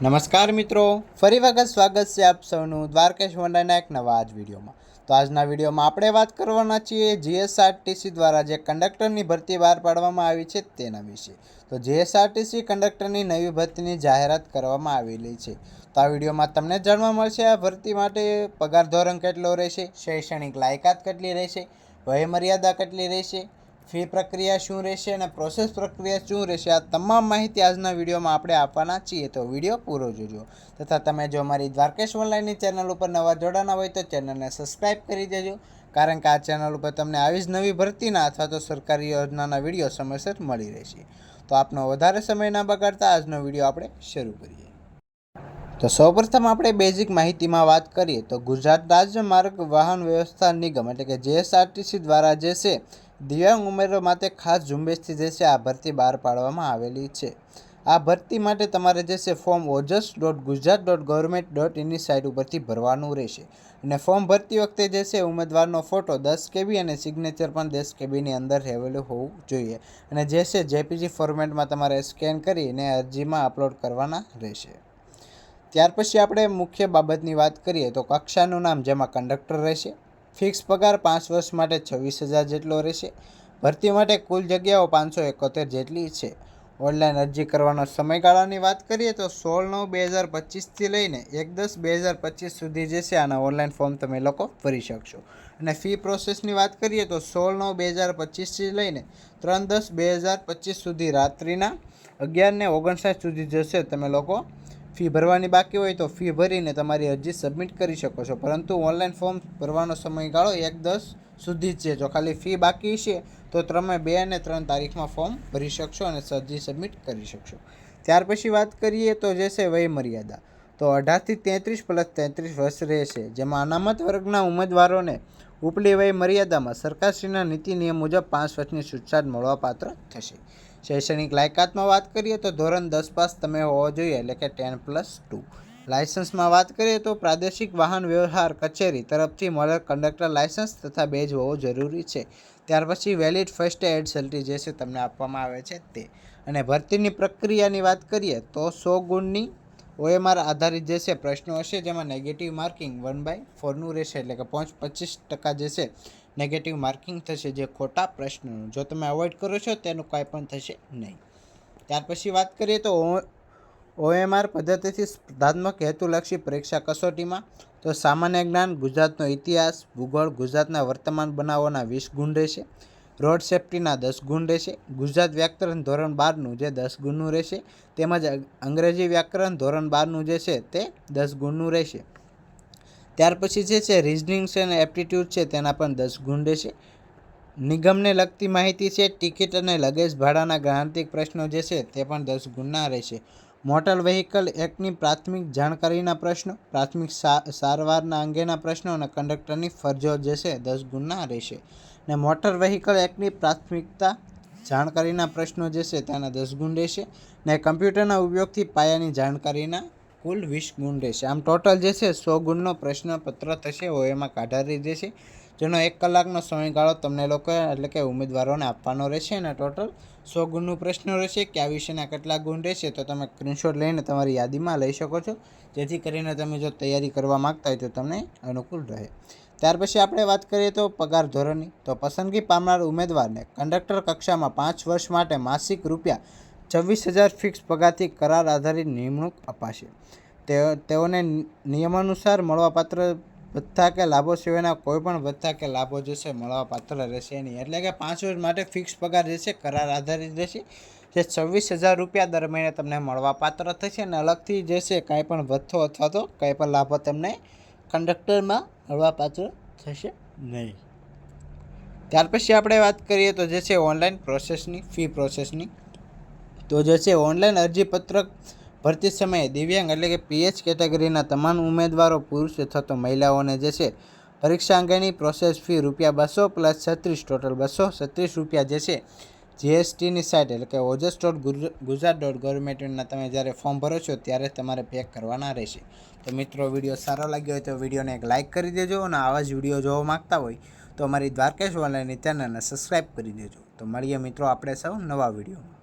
નમસ્કાર મિત્રો. ફરી વખત સ્વાગત છે આપ સૌનું દ્વારકેશ વંડાના એક નવા આજ વિડીયોમાં. તો આજના વિડીયોમાં આપણે વાત કરવાના છીએ જીએસઆરટીસી દ્વારા જે કંડક્ટરની ભરતી બહાર પાડવામાં આવી છે તેના વિશે. તો જીએસઆરટીસી કંડક્ટરની નવી ભરતીની જાહેરાત કરવામાં આવેલી છે. તો આ વિડીયોમાં તમને જાણવા મળશે આ ભરતી માટે પગાર ધોરણ કેટલો રહેશે, શૈક્ષણિક લાયકાત કેટલી રહેશે, વયમર્યાદા કેટલી રહેશે ફી પ્રક્રિયા શું રહેશે અને પ્રોસેસ પ્રક્રિયા શું રહેશે, આ તમામ માહિતી આજના વિડીયોમાં આપણે આપવાના છીએ. તો વીડિયો પૂરો જોજો. તથા તમે જો અમારી દ્વારકેશ ઓનલાઈનની ચેનલ ઉપર નવા જોડાના હોય તો ચેનલને સબસ્ક્રાઈબ કરી દેજો. કારણ કે આ ચેનલ ઉપર તમને આવી જ નવી ભરતીના અથવા તો સરકારી યોજનાના વીડિયો સમયસર મળી રહેશે. તો આપનો વધારે સમય ના બગાડતા આજનો વીડિયો આપણે શરૂ કરીએ. તો સૌપ્રથમ આપણે બેઝિક માહિતીમાં વાત કરીએ તો ગુજરાત રાજ્ય માર્ગ વાહન વ્યવસ્થા નિગમ એટલે કે જેએસઆરટીસી દ્વારા જે છે દિવ્યાંગ ઉમેદવારો માટે ખાસ ઝુંબેશથી જે છે આ ભરતી બહાર પાડવામાં આવેલી છે. આ ભરતી માટે તમારે જે છે form OJAS dot Gujarat dot government dot ઇનની site ઉપરથી ભરવાનું રહેશે. અને ફોર્મ ભરતી વખતે જે છે ઉમેદવારનો ફોટો દસ કેબી અને સિગ્નેચર પણ દસ કેબીની અંદર રહેલું હોવું જોઈએ. અને જે છે જેપીજી ફોર્મેટમાં તમારે સ્કેન કરીને અરજીમાં અપલોડ કરવાના રહેશે. ત્યાર પછી આપણે મુખ્ય બાબતની વાત કરીએ તો કક્ષાનું નામ, જેમાં કંડક્ટર રહેશે. ફિક્સ પગાર પાંચ વર્ષ માટે છવ્વીસ હજાર જેટલો રહેશે. ભરતી માટે કુલ જગ્યાઓ પાંચસો એકોતેર જેટલી છે. ઓનલાઈન અરજી કરવાનો સમયગાળાની વાત કરીએ તો સોળ નવ બે હજાર પચીસથી લઈને એક દસ બે હજાર પચીસ સુધી જે છે આના ઓનલાઈન ફોર્મ તમે લોકો ભરી શકશો. અને ફી પ્રોસેસની વાત કરીએ તો સોળ નવ બે હજાર પચીસથી લઈને ત્રણ દસ બે હજાર પચીસ સુધી રાત્રિના અગિયાર ને ઓગણસાઠ સુધી જશે તમે લોકો ફી ભરવાની બાકી હોય તો ફી ભરીને તમારી અરજી સબમિટ કરી શકો છો. પરંતુ ઓનલાઈન ફોર્મ ભરવાનો સમયગાળો એક, દસ સુધી જ છે. જો ખાલી ફી બાકી છે, તો તમે બે અને ત્રણ તારીખમાં ફોર્મ ભરી શકશો અને અરજી સબમિટ કરી શકશો. ત્યાર પછી વાત કરીએ તો જે છે વય મર્યાદા તો અઢારથી તેત્રીસ પ્લસ તેત્રીસ વર્ષ રહેશે, જેમાં અનામત વર્ગના ઉમેદવારોને ઉપલી વય મર્યાદામાં સરકારશ્રીના નીતિ નિયમ મુજબ પાંચ વર્ષની છૂટછાટ મળવાપાત્ર થશે. શૈક્ષણિક લાયકાતમાં વાત કરીએ તો ધોરણ દસ પાસ તમે હોવો જોઈએ, એટલે કે ટેન પ્લસ ટુ. લાયસન્સમાં વાત કરીએ તો પ્રાદેશિક વાહન વ્યવહાર કચેરી તરફથી મળેલ કંડક્ટર લાયસન્સ તથા બેજ હોવો જરૂરી છે. ત્યાર પછી વેલિડ ફર્સ્ટ એડ સલ્ટી જે છે તમને આપવામાં આવે છે તે. અને ભરતીની પ્રક્રિયાની વાત કરીએ તો સો ગુણની ઓએમઆર આધારિત જે છે પ્રશ્નો હશે, જેમાં નેગેટિવ માર્કિંગ વન બાય ફોરનું રહેશે, એટલે કે પાંચ પચીસ ટકા જે છે નેગેટિવ માર્કિંગ થશે જે ખોટા પ્રશ્નનું. જો તમે અવોઇડ કરો છો, તેનું કાંઈ પણ થશે નહીં. ત્યાર પછી વાત કરીએ તો ઓએમઆર પદ્ધતિથી સ્પર્ધાત્મક હેતુલક્ષી પરીક્ષા કસોટીમાં, તો સામાન્ય જ્ઞાન ગુજરાતનો ઇતિહાસ, ભૂગોળ ગુજરાતના વર્તમાન બનાવોના વીસ ગુણ રહેશે, રોડ સેફ્ટીના દસ ગુણ રહેશે, ગુજરાત વ્યાકરણ ધોરણ બારનું જે દસ ગુણનું રહેશે, તેમજ અંગ્રેજી વ્યાકરણ ધોરણ બારનું જે છે તે દસ ગુણનું રહેશે. ત્યાર પછી જે છે રિઝનિંગ છે અને એપ્ટિટ્યૂડ છે, તેના પણ દસ ગુણ રહેશે નિગમને લગતી માહિતી છે ટિકિટ અને લગેજ ભાડાના ગ્રાંતિક પ્રશ્નો જે છે, તે પણ દસ ગુણના રહેશે. મોટર વ્હીકલ એક્ટની પ્રાથમિક જાણકારીના પ્રશ્નો, પ્રાથમિક સારવારના અંગેના પ્રશ્નો અને કંડક્ટરની ફરજો જે છે, દસ ગુણના રહેશે. ને મોટર વ્હીકલ એક્ટની પ્રાથમિકતા જાણકારીના પ્રશ્નો જે છે, તેના દસ ગુણ રહેશે. ને કમ્પ્યુટરના ઉપયોગથી પાયાની જાણકારીના કુલ વીસ ગુણ રહેશે આમ ટોટલ જે છે સો ગુણનો પ્રશ્નપત્ર થશે એમાં કાઢારી દેશે જેનો એક કલાકનો સમયગાળો તમને લોકો એટલે કે ઉમેદવારોને આપવાનો રહેશે અને ટોટલ સો ગુણનું પ્રશ્ન રહેશે કે આ વિષયના કેટલા ગુણ રહેશે, તો તમે સ્ક્રીનશોટ લઈને તમારી યાદીમાં લઈ શકો છો. જેથી કરીને તમે જો તૈયારી કરવા માગતા હોય તો તમને અનુકૂળ રહે. ત્યાર પછી આપણે વાત કરીએ તો પગાર ધોરણની. તો પસંદગી પામનાર ઉમેદવારને કંડક્ટર કક્ષામાં પાંચ વર્ષ માટે માસિક રૂપિયા છવ્વીસ હજાર ફિક્સ પગારથી કરાર આધારિત નિમણૂક અપાશે. તે, તેઓને નિયમાનુસાર મળવાપાત્ર ભથ્થા કે લાભો સિવાયના કોઈપણ ભથ્થા કે લાભો જે છે મળવાપાત્ર રહેશે નહીં. એટલે કે પાંચ વર્ષ માટે ફિક્સ પગાર જે છે કરાર આધારિત રહેશે. જે છવ્વીસ હજાર રૂપિયા દર મહિને તમને મળવાપાત્ર થશે અને અલગથી જે છે કાંઈ પણ ભથ્થો અથવા તો કંઈ પણ લાભો તમને કંડક્ટરમાં મળવાપાત્ર થશે નહીં. ત્યાર પછી આપણે વાત કરીએ તો જે છે ઓનલાઈન પ્રોસેસની, ફી પ્રોસેસની. તો જે છે, ઓનલાઈન અરજીપત્રક ભરતી સમયે દિવ્યાંગ એટલે કે પીએચ કેટેગરીના તમામ ઉમેદવારો પુરુષ અથવા તો મહિલાઓને જે છે, પરીક્ષા અંગેની પ્રોસેસ ફી રૂપિયા બસો પ્લસ છત્રીસ ટોટલ બસો છત્રીસ રૂપિયા જે છે જીએસટીની સાઇટ એટલે કે ઓજસ ડોટ ગુજરાત ડોટ ગવર્મેન્ટના તમે જ્યારે ફોર્મ ભરો છો ત્યારે તમારે પે કરવાના રહેશે. તો મિત્રો, વીડિયો સારો લાગ્યો હોય તો વિડીયોને એક લાઇક કરી દેજો અને આવા જ વીડિયો જોવા માગતા હોય તો અમારી દ્વારકેશ ઓનલાઈનની ચેનલને સબસ્ક્રાઈબ કરી દેજો. તો મળીએ મિત્રો, આપણે સૌ નવા વિડીયોમાં.